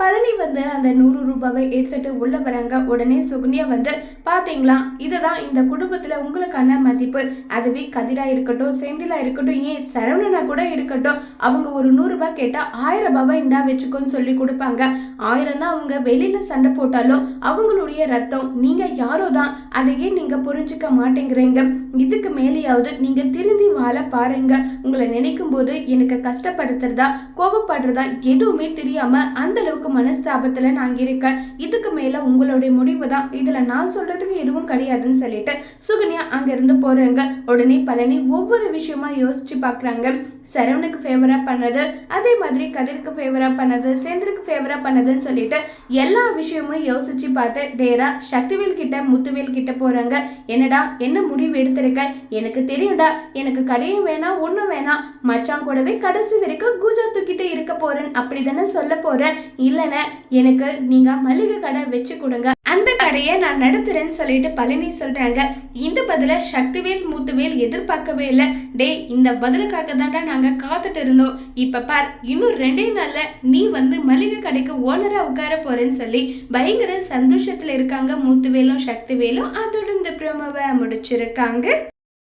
பழனி வந்து அந்த நூறு ரூபாவை எடுத்துட்டு உள்ள வராங்க. உடனே சுகன்யா வந்து பாத்தீங்களா? இதுதான் இந்த குடும்பத்துல உங்களுக்கான மதிப்பு. அதுவே கதிரா இருக்கட்டும் செந்திலா இருக்கட்டும் ஏன் சரவணனா கூட இருக்கட்டும் அவங்க ஒரு நூறு ரூபாய் கேட்டா ஆயிரம் ரூபாய் இந்தா வச்சுக்கோன்னு சொல்லி கொடுப்பாங்க. ஆயிரம் தான் அவங்க வெளியில சண்டை போட்டாலும் அவங்களுடைய ரத்தம். நீங்க யாரோ தான் அதையே நீங்க புரிஞ்சுக்க மாட்டேங்கிறீங்க. இதுக்கு மேலேயாவது நீங்க திருந்தி வாழ பாருங்க. உங்களை நினைக்கும் போது எனக்கு கஷ்டப்படுத்துறதா கோபப்படுறதா எதுவுமே தெரியாம அந்த அளவுக்கு மனஸ்தாபத்தில் நான் இருக்கேன். இதுக்கு மேலே உங்களுடைய முடிவு தான். இதில் நான் சொல்கிறதுக்கு எதுவும் கிடையாதுன்னு சொல்லிட்டு சுகன்யா அங்கேருந்து போகிறாங்க உடனே பழனி ஒவ்வொரு விஷயமா யோசித்து பார்க்குறாங்க சரவணுக்கு ஃபேவராக பண்ணது அதே மாதிரி கதிருக்கு ஃபேவராக பண்ணது சேந்திருக்கு ஃபேவராக பண்ணதுன்னு சொல்லிட்டு எல்லா விஷயமும் யோசிச்சு பார்த்து டேரா சக்திவேல் கிட்ட முத்துவேல் கிட்ட போறாங்க. என்னடா என்ன முடிவு எடுத்திருக்க? எனக்கு தெரியும்டா. எனக்கு கடையும் வேணாம் ஒன்றும் வேணாம். மச்சான் கூடவே கடைசி வரைக்கும் கூஜா தூக்கிட்டு இருக்க போறேன். அப்படி தானே சொல்ல போறேன். இல்லைண்ணே எனக்கு நீங்க மளிகை கடை வச்சு கொடுங்க. அந்த கடையை நான் நடத்துறேன்னு சொல்லிட்டு பழனி சொல்றாங்க. இந்த பதில சக்திவேல் மூத்துவேல் எதிர்பார்க்கவே இல்லை. டேய் இந்த பதிலுக்காக தான்டா நாங்க காத்துட்டு இருந்தோம். இப்ப பார் இன்னும் ரெண்டே நாள்ல நீ வந்து மளிகை கடைக்கு ஓனரா உட்கார போறேன்னு சொல்லி பயங்கர சந்தோஷத்துல இருக்காங்க மூத்துவேலும் சக்திவேலும். அதோட இந்த ப்ரோமோவை முடிச்சிருக்காங்க.